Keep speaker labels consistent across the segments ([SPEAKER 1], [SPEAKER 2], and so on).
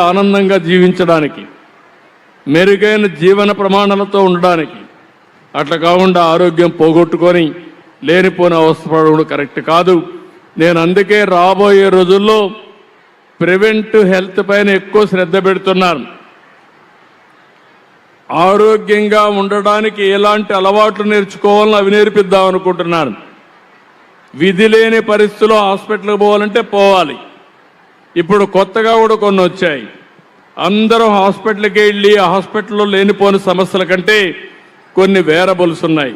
[SPEAKER 1] ఆనందంగా జీవించడానికి మెరుగైన జీవన ప్రమాణాలతో ఉండడానికి అట్లా కాకుండా ఆరోగ్యం పోగొట్టుకొని లేనిపోని అవసరపడడం కరెక్ట్ కాదు. నేను అందుకే రాబోయే రోజుల్లో ప్రివెంట్ హెల్త్ పైన ఎక్కువ శ్రద్ధ పెడుతున్నాను. ఆరోగ్యంగా ఉండడానికి ఎలాంటి అలవాట్లు నేర్చుకోవాలని అవి నేర్పిద్దాం అనుకుంటున్నాను. విధి లేని పరిస్థితిలో హాస్పిటల్కి పోవాలంటే పోవాలి. ఇప్పుడు కొత్తగా కూడా కొన్ని వచ్చాయి. అందరూ హాస్పిటల్కి వెళ్ళి ఆ హాస్పిటల్లో లేనిపోని సమస్యల కంటే కొన్ని వేరబుల్స్ ఉన్నాయి.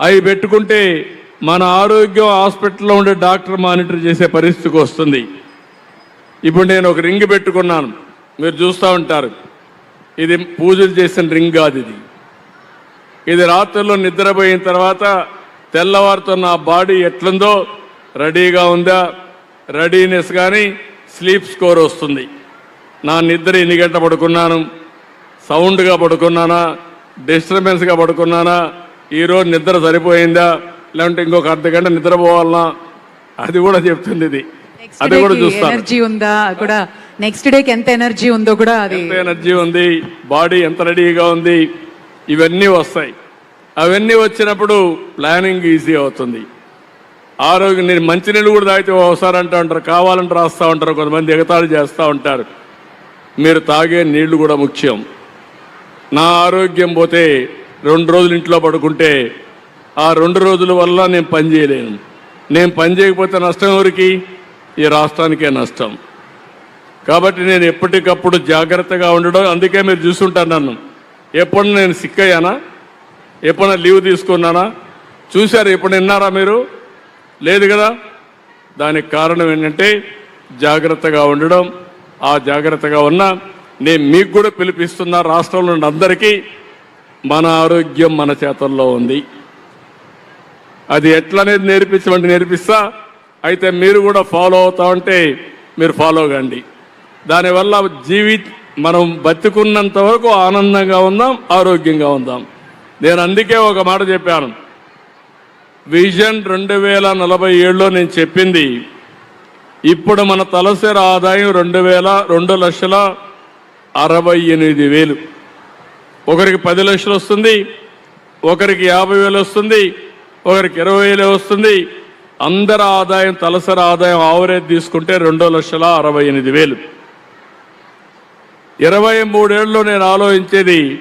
[SPEAKER 1] అవి పెట్టుకుంటే మన ఆరోగ్యం హాస్పిటల్లో ఉండే డాక్టర్ మానిటర్ చేసే పరిస్థితికి వస్తుంది. ఇప్పుడు నేను ఒక రింగ్ పెట్టుకున్నాను. మీరు చూస్తూ ఉంటారు. ఇది పూజలు చేసిన రింగ్ కాదు ఇది. ఇది రాత్రుల్లో నిద్రపోయిన తర్వాత తెల్లవారుతో నా బాడీ ఎట్లుందో రెడీగా ఉందా? రెడీనెస్ కానీ స్లీప్ స్కోర్ వస్తుంది. నా నిద్ర ఎన్ని గంట పడుకున్నాను? సౌండ్గా పడుకున్నానా? డిస్టర్బెన్స్గా పడుకున్నానా? ఈరోజు నిద్ర సరిపోయిందా? లేదంటే ఇంకొక అర్ధ గంట నిద్రపోవాలనా? అది కూడా చెప్తుంది ఇది. అది కూడా
[SPEAKER 2] డేకి
[SPEAKER 1] చూస్తాను.
[SPEAKER 2] ఎనర్జీ ఉందా? కూడా నెక్స్ట్ డేకి ఎంత ఎనర్జీ ఉందో కూడా అది
[SPEAKER 1] ఎంత ఎనర్జీ ఉంది? బాడీ ఎంత రెడీగా ఉంది? ఇవన్నీ వస్తాయి. అవన్నీ వచ్చినప్పుడు ప్లానింగ్ ఈజీ అవుతుంది. ఆరోగ్యం నేను మంచినీళ్ళు కూడా తాగితే ఒకసారి అంటూ ఉంటారు. కావాలంటే రాస్తూ ఉంటారు. కొంతమంది ఎగతాళి చేస్తూ ఉంటారు. మీరు తాగే నీళ్ళు కూడా ముఖ్యం. నా ఆరోగ్యం పోతే రెండు రోజులు ఇంట్లో పడుకుంటే ఆ రెండు రోజుల వల్ల నేను పని చేయలేను. నేను పని చేయకపోతే నష్టం ఎవరికి? ఈ రాష్ట్రానికే నష్టం. కాబట్టి నేను ఎప్పటికప్పుడు జాగ్రత్తగా ఉండడం అందుకే మీరు చూస్తుంటారు నన్ను. ఎప్పుడు నేను సిక్ అయ్యానా? ఎప్పుడైనా లీవ్ తీసుకున్నానా? చూశారు? ఎప్పుడు విన్నారా మీరు? లేదు కదా? దానికి కారణం ఏంటంటే జాగ్రత్తగా ఉండడం. ఆ జాగ్రత్తగా ఉన్నా నేను మీకు కూడా పిలిపిస్తున్న రాష్ట్రంలో ఉన్న అందరికీ మన ఆరోగ్యం మన చేతుల్లో ఉంది. అది ఎట్లనేది నేర్పించమంటే నేర్పిస్తా? అయితే మీరు కూడా ఫాలో అవుతా ఉంటే మీరు ఫాలో కండి. దానివల్ల జీవి మనం బతుకున్నంత వరకు ఆనందంగా ఉందాం ఆరోగ్యంగా ఉందాం. నేను అందుకే ఒక మాట చెప్పాను. విజన్ రెండు వేల నలభై ఏడులో నేను చెప్పింది ఇప్పుడు మన తలసరి ఆదాయం రెండు వేల రెండు లక్షల అరవై ఎనిమిది వేలు. ఒకరికి పది లక్షలు వస్తుంది ఒకరికి యాభై వేలు వస్తుంది ఒకరికి ఇరవై వేలు వస్తుంది. అందరి ఆదాయం తలసరి ఆదాయం ఆవరేజ్ తీసుకుంటే రెండు లక్షల అరవై ఎనిమిది వేలు. ఇరవై మూడేళ్ళలో నేను ఆలోచించేది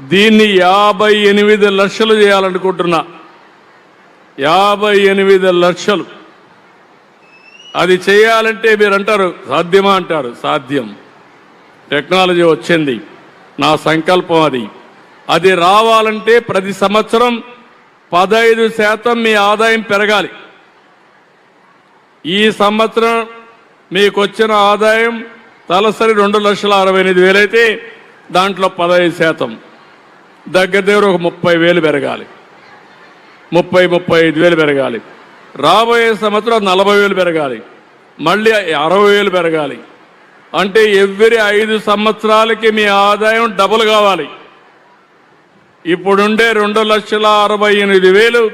[SPEAKER 1] దీన్ని యాభై ఎనిమిది లక్షలు చేయాలనుకుంటున్నా. యాభై ఎనిమిది లక్షలు. అది చేయాలంటే మీరు అంటారు సాధ్యమా అంటారు? సాధ్యం. టెక్నాలజీ వచ్చింది. నా సంకల్పం అది. అది రావాలంటే ప్రతి సంవత్సరం పదహైదు శాతం మీ ఆదాయం పెరగాలి. ఈ సంవత్సరం మీకు వచ్చిన ఆదాయం తలసరి రెండు లక్షల అరవై ఎనిమిది వేలైతే దాంట్లో పదహైదు శాతం. దగ్గర దగ్గర ఒక ముప్పై వేలు పెరగాలి. ముప్పై ముప్పై ఐదు వేలు పెరగాలి. రాబోయే సంవత్సరం నలభై వేలు పెరగాలి. మళ్ళీ అరవై వేలు పెరగాలి. అంటే ఎవ్రీ ఐదు సంవత్సరాలకి మీ ఆదాయం డబుల్ కావాలి. ఇప్పుడుండే రెండు లక్షల అరవై ఎనిమిది వేలు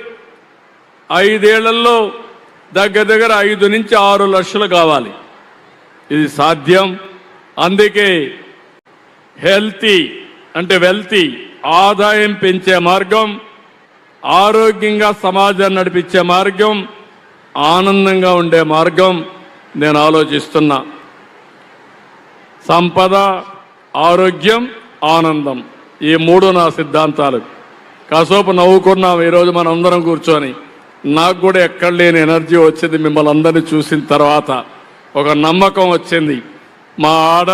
[SPEAKER 1] ఐదేళ్ళలో దగ్గర దగ్గర ఐదు నుంచి ఆరు లక్షలు కావాలి. ఇది సాధ్యం. అందుకే హెల్తీ అంటే వెల్తీ ఆదాయం పెంచే మార్గం ఆరోగ్యంగా సమాజాన్ని నడిపించే మార్గం ఆనందంగా ఉండే మార్గం నేను ఆలోచిస్తున్నా. సంపద ఆరోగ్యం ఆనందం ఈ మూడు నా సిద్ధాంతాలు. కాసేపు నవ్వుకున్నాం ఈరోజు మనం అందరం కూర్చొని. నాకు కూడా ఎక్కడ లేని ఎనర్జీ వచ్చింది మిమ్మల్ని అందరినీ చూసిన తర్వాత. ఒక నమ్మకం వచ్చింది. మా ఆడ